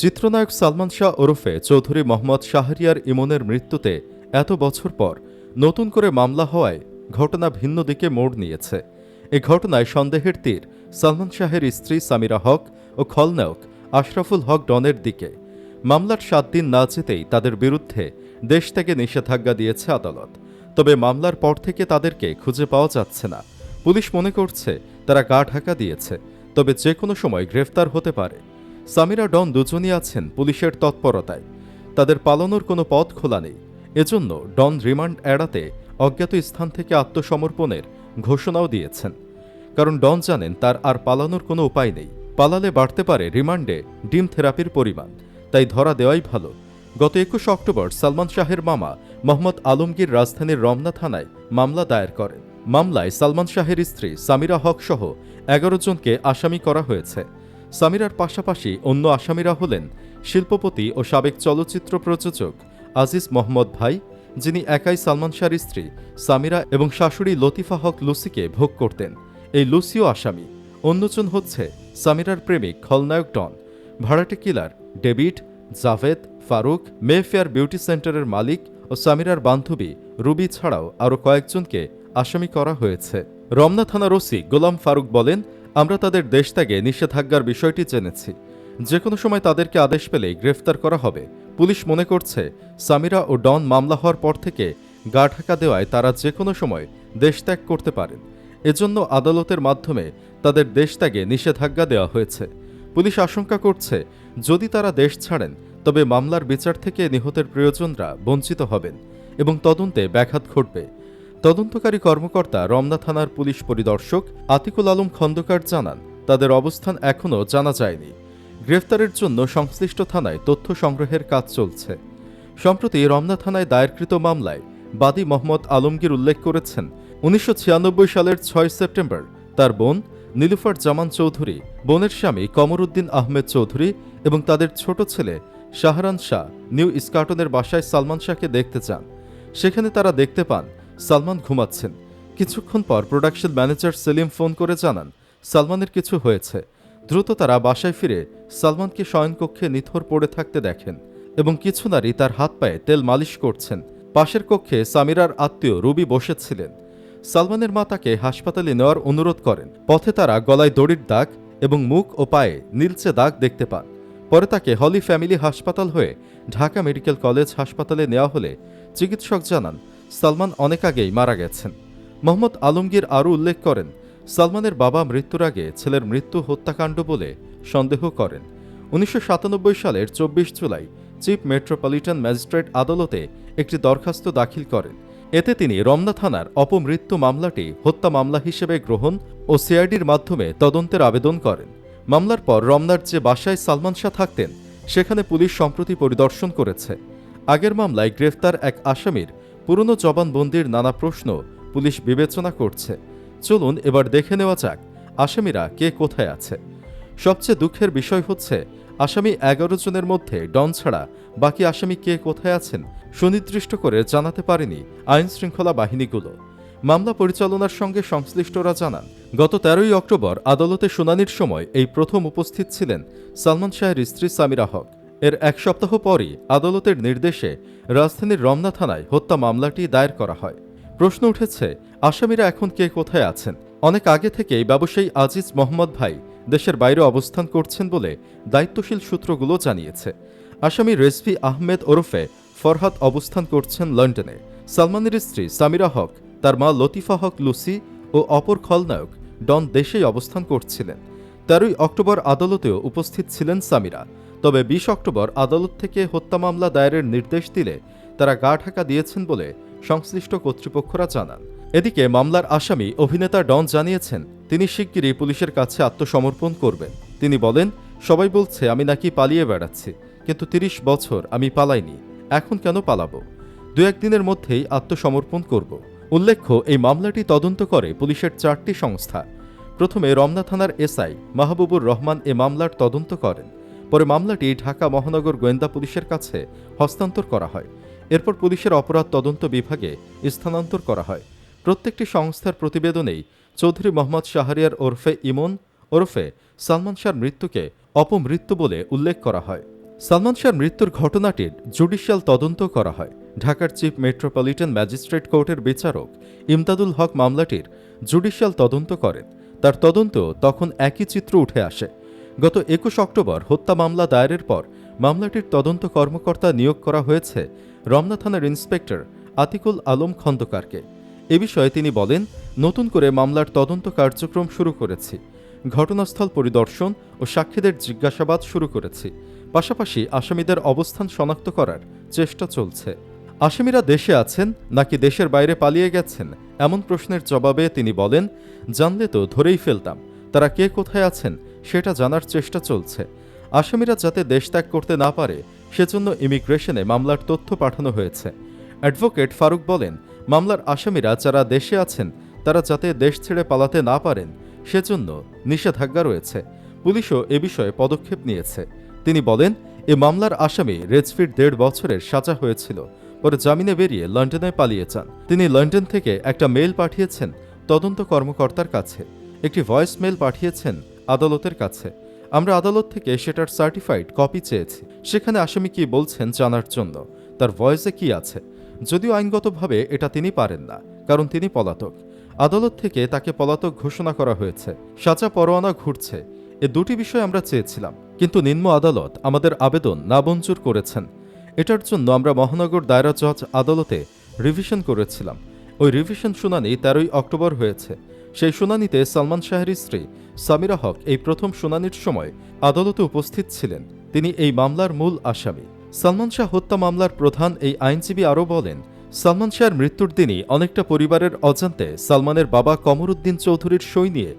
চিত্রনায়ক সালমান শাহ ওরফে চৌধুরী মোহাম্মদ শাহরিয়ার ইমনের মৃত্যুতে এত বছর পর নতুন করে মামলা হওয়ায় ঘটনা ভিন্ন দিকে মোড় নিয়েছে। এ ঘটনায় সন্দেহের তীর সালমান শাহের স্ত্রী সামিরা হক ও খলনায়ক আশরাফুল হক ডনের দিকে। মামলার সাত দিন না যেতেই তাদের বিরুদ্ধে দেশ থেকে নিষেধাজ্ঞা দিয়েছে আদালত। তবে মামলার পর থেকে তাদেরকে খুঁজে পাওয়া যাচ্ছে না। পুলিশ মনে করছে, তারা গা ঢাকা দিয়েছে, তবে যে কোনো সময় গ্রেফতার হতে পারে। সামিরা ডন দুজনই আছেন পুলিশের তৎপরতায়। তাদের পালানোর কোনো পথ খোলা নেই। এজন্য ডন রিমান্ড এড়াতে অজ্ঞাত স্থান থেকে আত্মসমর্পণের ঘোষণাও দিয়েছেন। কারণ ডন জানেন তার আর পালানোর কোনো উপায় নেই। পালালে বাড়তে পারে রিমান্ডে ডিম থেরাপির পরিমাণ। তাই ধরা দেওয়াই ভালো। গত একুশ অক্টোবর সালমান শাহের মামা মোহাম্মদ আলমগীর রাজধানীর রমনা থানায় মামলা দায়ের করেন। মামলায় সালমান শাহের স্ত্রী সামিরা হক সহ এগারো জনকে আসামি করা হয়েছে। সামিরার পাশাপাশি অন্য আসামিরা হলেন শিল্পপতি ও সাবেক চলচ্চিত্র প্রযোজক আজিজ মোহাম্মদ ভাই, যিনি একাই সালমান শাহর স্ত্রী, সামিরা এবং শাশুড়ি লতিফা হক লুসিকে ভোগ করতেন। এই লুসিও আসামি। অন্যজন হচ্ছে সামিরার প্রেমিক খলনায়ক ডন, ভাড়াটে killer David, Javed, Farooq, Mayfair beauty সেন্টারের মালিক ও সামিরার বান্ধবী রুবি ছাড়াও আরও কয়েকজনকে আসামি করা হয়েছে। রমনা থানার ওসি গোলাম ফারুক বলেন আমরা তাদের দেশ ত্যাগে নিষেধাজ্ঞার বিষয়টি জেনেছি। যে কোনো সময় তাদেরকে আদেশ পেলেই গ্রেফতার করা হবে। পুলিশ মনে করছে, সামিরা ও ডন মামলা হওয়ার পর থেকে গা ঢাকা দেওয়ায় তারা যে কোনো সময় দেশ ত্যাগ করতে পারেন। এজন্য আদালতের মাধ্যমে তাদের দেশ ত্যাগে নিষেধাজ্ঞা দেওয়া হয়েছে। পুলিশ আশঙ্কা করছে, যদি তারা দেশ ছাড়েন, তবে মামলার বিচার থেকে নিহতের প্রিয়জনরা বঞ্চিত হবেন এবং তদন্তে ব্যাঘাত ঘটবে। তদন্তকারী কর্মকর্তা রমনা থানার পুলিশ পরিদর্শক আতিকুল আলম খন্দকার জানান, তাদের অবস্থান এখনও জানা যায়নি। গ্রেফতারের জন্য সংশ্লিষ্ট থানায় তথ্য সংগ্রহের কাজ চলছে। সম্প্রতি রমনা থানায় দায়েরকৃত মামলায় বাদী মোহাম্মদ আলমগীর উল্লেখ করেছেন, উনিশশো ছিয়ানব্বই সালের ছয় সেপ্টেম্বর তার বোন নীলুফার জামান চৌধুরী, বোনের স্বামী কমরুদ্দিন আহমেদ চৌধুরী এবং তাদের ছোট ছেলে শাহরান শাহ নিউ ইস্কাটনের বাসায় সালমান শাহকে দেখতে চান। সেখানে তারা দেখতে পান সালমান ঘুমাচ্ছেন। কিছুক্ষণ পর প্রোডাকশন ম্যানেজার সেলিম ফোন করে জানান, সালমানের কিছু হয়েছে। দ্রুত তারা বাসায় ফিরে সালমানকে শয়নকক্ষে নিথর পড়ে থাকতে দেখেন এবং কিছু নারী তার হাত পায়ে তেল মালিশ করছেন। পাশের কক্ষে সামিরার আত্মীয় রুবি বসেছিলেন। সালমানের মা তাকে হাসপাতালে নেওয়ার অনুরোধ করেন। পথে তারা গলায় দড়ির দাগ এবং মুখ ও পায়ে নীলচে দাগ দেখতে পান। পরে তাকে হলি ফ্যামিলি হাসপাতাল হয়ে ঢাকা মেডিকেল কলেজ হাসপাতালে নেওয়া হলে চিকিৎসক জানান সালমান অনেক আগেই মারা গেছেন। মোহাম্মদ আলমগীর আরও উল্লেখ করেন, সালমানের বাবা মৃত্যুর আগে ছেলের মৃত্যু হত্যাকাণ্ড বলে সন্দেহ করেন। উনিশশো সালের চব্বিশ জুলাই চিফ মেট্রোপলিটন ম্যাজিস্ট্রেট আদালতে একটি দরখাস্ত দাখিল করেন। এতে তিনি রমনা থানার অপমৃত্যু মামলাটি হত্যা মামলা হিসেবে গ্রহণ ও সিআইডির মাধ্যমে তদন্তের আবেদন করেন। মামলার পর রমনার যে বাসায় সালমান শাহ থাকতেন, সেখানে পুলিশ সম্প্রতি পরিদর্শন করেছে। আগের মামলায় গ্রেফতার এক আসামির পুরনো জবানবন্দির নানা প্রশ্ন পুলিশ বিবেচনা করছে। চলুন এবার দেখে নেওয়া যাক আসামিরা কে কোথায় আছে। সবচেয়ে দুঃখের বিষয় হচ্ছে, আসামি এগারো জনের মধ্যে ডন ছাড়া বাকি আসামি কে কোথায় আছেন সুনির্দিষ্ট করে জানাতে পারেনি আইন শৃঙ্খলা বাহিনীগুলো। মামলা পরিচালনার সঙ্গে সংশ্লিষ্টরা জানান, গত তেরোই অক্টোবর আদালতে শুনানির সময় এই প্রথম উপস্থিত ছিলেন সালমান শাহের স্ত্রী সামিরা হক। এর এক সপ্তাহ পরই আদালতের নির্দেশে রাজধানীর রমনা থানায় হত্যা মামলাটি দায়ের করা হয়। প্রশ্ন উঠেছে, আসামিরা এখন কে কোথায় আছেন? অনেক আগে থেকেই ব্যবসায়ী আজিজ মোহাম্মদ ভাই দেশের বাইরে অবস্থান করছেন বলে দায়িত্বশীল সূত্রগুলো জানিয়েছে। আসামি রেজভি আহমেদ ওরফে ফরহাদ অবস্থান করছেন লন্ডনে। সালমানের স্ত্রী সামিরা হক, তার মা লতিফা হক লুসি ও অপর খলনায়ক ডন দেশেই অবস্থান করছিলেন। তেরোই অক্টোবর আদালতেও উপস্থিত ছিলেন সামিরা। তবে বিশ অক্টোবর আদালত থেকে হত্যা মামলা দায়েরের নির্দেশ দিলে তারা গা ঢাকা দিয়েছেন বলে সংশ্লিষ্ট কর্তৃপক্ষরা জানান। এদিকে মামলার আসামি অভিনেতা ডন জানিয়েছেন, তিনি শিগগিরই পুলিশের কাছে আত্মসমর্পণ করবেন। তিনি বলেন, সবাই বলছে, আমি নাকি পালিয়ে বেড়াচ্ছি, কিন্তু তিরিশ বছর আমি পালাইনি, এখন কেন পালাবো? দু একদিনের মধ্যেই আত্মসমর্পণ করব। উল্লেখ্য, এই মামলাটি তদন্ত করে পুলিশের চারটি সংস্থা। প্রথমে রমনা থানার এসআই মাহবুবুর রহমান এ মামলার তদন্ত করেন। পরে মামলাটি ঢাকা মহানগর গোয়েন্দা পুলিশের কাছে হস্তান্তর করা হয়। এরপর পুলিশের অপরাধ তদন্ত বিভাগে স্থানান্তর করা হয়। প্রত্যেকটি সংস্থার প্রতিবেদনেই চৌধুরী মোহাম্মদ শাহরিয়ার ওরফে ইমন, ওরফে সালমান শাহর মৃত্যুকে অপমৃত্যু বলে উল্লেখ করা হয়। সালমান শাহর মৃত্যুর ঘটনাটির জুডিশিয়াল তদন্ত করা হয়। ঢাকার চিফ মেট্রোপলিটন ম্যাজিস্ট্রেট কোর্টের বিচারক ইমদাদুল হক মামলাটির জুডিশিয়াল তদন্ত করেন। তার তদন্ত তখন একই চিত্র উঠে আসে। গত একুশ অক্টোবর হত্যা মামলা দায়েরের পর মামলাটির তদন্ত কর্মকর্তা নিয়োগ করা হয়েছে রমনা থানার ইন্সপেক্টর আতিকুল আলম খন্দকারকে। এ বিষয়ে তিনি বলেন, নতুন করে মামলার তদন্ত কার্যক্রম শুরু করেছি। ঘটনাস্থল পরিদর্শন ও সাক্ষীদের জিজ্ঞাসাবাদ শুরু করেছি। পাশাপাশি আসামিদের অবস্থান শনাক্ত করার চেষ্টা চলছে। আসামিরা দেশে আছেন নাকি দেশের বাইরে পালিয়ে গেছেন, এমন প্রশ্নের জবাবে তিনি বলেন, জানলে তো ধরেই ফেলতাম। তারা কে কোথায় আছেন সেটা জানার চেষ্টা চলছে। আসামিরা যাতে দেশ ত্যাগ করতে না পারে, সেজন্য ইমিগ্রেশনে মামলার তথ্য পাঠানো হয়েছে। অ্যাডভোকেট ফারুক বলেন, মামলার আসামিরা যারা দেশে আছেন, তারা যাতে দেশ ছেড়ে পালাতে না পারেন, সেজন্য নিষেধাজ্ঞা রয়েছে। পুলিশও এ বিষয়ে পদক্ষেপ নিয়েছে। তিনি বলেন, এ মামলার আসামি রেজফির দেড় বছরের সাজা হয়েছিল, পরে জামিনে বেরিয়ে লন্ডনে পালিয়ে যান। তিনি লন্ডন থেকে একটা মেল পাঠিয়েছেন তদন্ত কর্মকর্তার কাছে। একটি ভয়েস মেল পাঠিয়েছেন আদালতের কাছে। আমরা আদালত থেকে সেটার সার্টিফাইড কপি চেয়েছি। সেখানে আসামি কি বলছেন জানার জন্য। তার ভয়েসে কি আছে? যদিও আইনগতভাবে এটা তিনি পারেন না, কারণ তিনি পলাতক। আদালত থেকে তাকে পলাতক ঘোষণা করা হয়েছে। সাজা পরোয়ানা ঘুরছে। এ দুটি বিষয় আমরা চেয়েছিলাম, কিন্তু নিম্ন আদালত আমাদের আবেদন নামঞ্জুর করেছেন। এটার জন্য আমরা মহানগর দায়রা জজ আদালতে রিভিশন করেছিলাম। ওই রিভিশন শুনানি তেরোই অক্টোবর হয়েছে। সেই শুনানিতে সালমান শাহের স্ত্রী সামিরা হক এই প্রথম শুনানির সময় আদালতে উপস্থিত ছিলেন। তিনি এই মামলার মূল আসামি। সালমান শাহ হত্যা মামলার প্রধান এই আইনজীবী আরও বলেন, সালমান শাহের মৃত্যুর দিনই অনেকটা পরিবারের অজান্তে সালমানের বাবা কমরুদ্দিন চৌধুরীর সই নিয়ে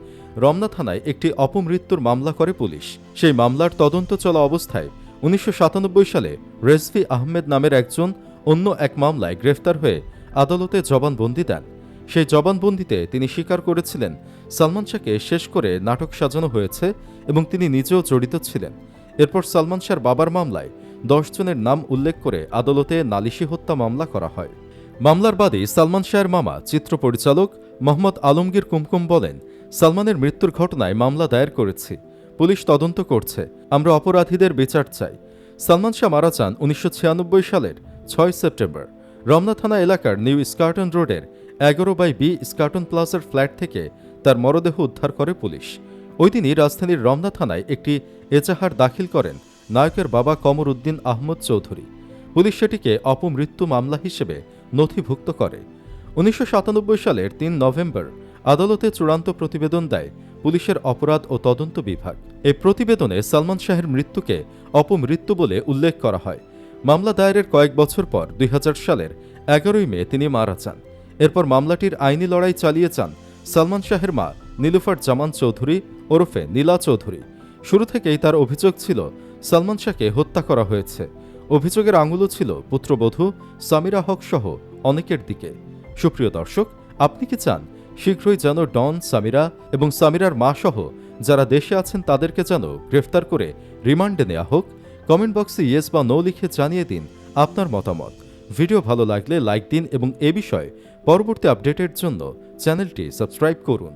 রমনা থানায় একটি অপমৃত্যুর মামলা করে পুলিশ। সেই মামলার তদন্ত চলা অবস্থায় উনিশশো সাতানব্বই সালে রেজভি আহমেদ নামের একজন অন্য এক মামলায় গ্রেফতার হয়ে আদালতে জবানবন্দি দেন। সেই জবানবন্দিতে তিনি স্বীকার করেছিলেন, সালমান শাহকে শেষ করে নাটক সাজানো হয়েছে এবং তিনি নিজেও জড়িত ছিলেন। এরপর সালমান শাহর বাবার মামলায় দশ জনের নাম উল্লেখ করে আদালতে নালিশি হত্যা মামলা করা হয়। মামলার বাদী সালমান শাহের মামা, চিত্র পরিচালক মোহাম্মদ আলমগীর কুমকুম বলেন, সালমানের মৃত্যুর ঘটনায় মামলা দায়ের করেছি। পুলিশ তদন্ত করছে। আমরা অপরাধীদের বিচার চাই। সালমান শাহ মারা যান উনিশশো ছিয়ানব্বই সালের ছয় সেপ্টেম্বর। রমনা থানা এলাকার নিউ স্কার্টন রোডের এগারো বাই বি স্কার্টন প্লাজার ফ্ল্যাট থেকে তার মরদেহ উদ্ধার করে পুলিশ। ওই দিনই রাজধানীর রমনা থানায় একটি এজাহার দাখিল করেন নায়কের বাবা কমর উদ্দিন আহমদ চৌধুরী। পুলিশ সেটিকে অপমৃত্যু মামলা হিসেবে নথিভুক্ত করে। উনিশশো সাতানব্বই সালের তিন নভেম্বর আদালতে চূড়ান্ত প্রতিবেদন দেয় পুলিশের অপরাধ ও তদন্ত বিভাগ। এই প্রতিবেদনে সালমান শাহের মৃত্যুকে অপমৃত্যু বলে উল্লেখ করা হয়। মামলা দায়েরের কয়েক বছর পর দুই হাজার সালের এগারোই মে তিনি মারা যান। এরপর মামলাটির আইনি লড়াই চালিয়ে যান সালমান শাহের মা নীলুফার জামান চৌধুরী ওরফে নীলা চৌধুরী। শুরু থেকেই তার অভিযোগ ছিল, সালমান শাহকে হত্যা করা হয়েছে। অভিযোগের আঙুলও ছিল পুত্রবধূ সামিরা হক সহ অনেকের দিকে। সুপ্রিয় দর্শক, আপনি কি চান শীঘ্রই যেন ডন, সামিরা এবং সামিরার মা সহ যারা দেশে আছেন তাদেরকে যেন গ্রেফতার করে রিমান্ডে নেওয়া হোক? কমেন্ট বক্সে ইয়েস বা নো লিখে জানিয়ে দিন আপনার মতামত। ভিডিও ভালো লাগলে লাইক দিন এবং এ বিষয়ে পরবর্তী আপডেটের জন্য চ্যানেলটি সাবস্ক্রাইব করুন।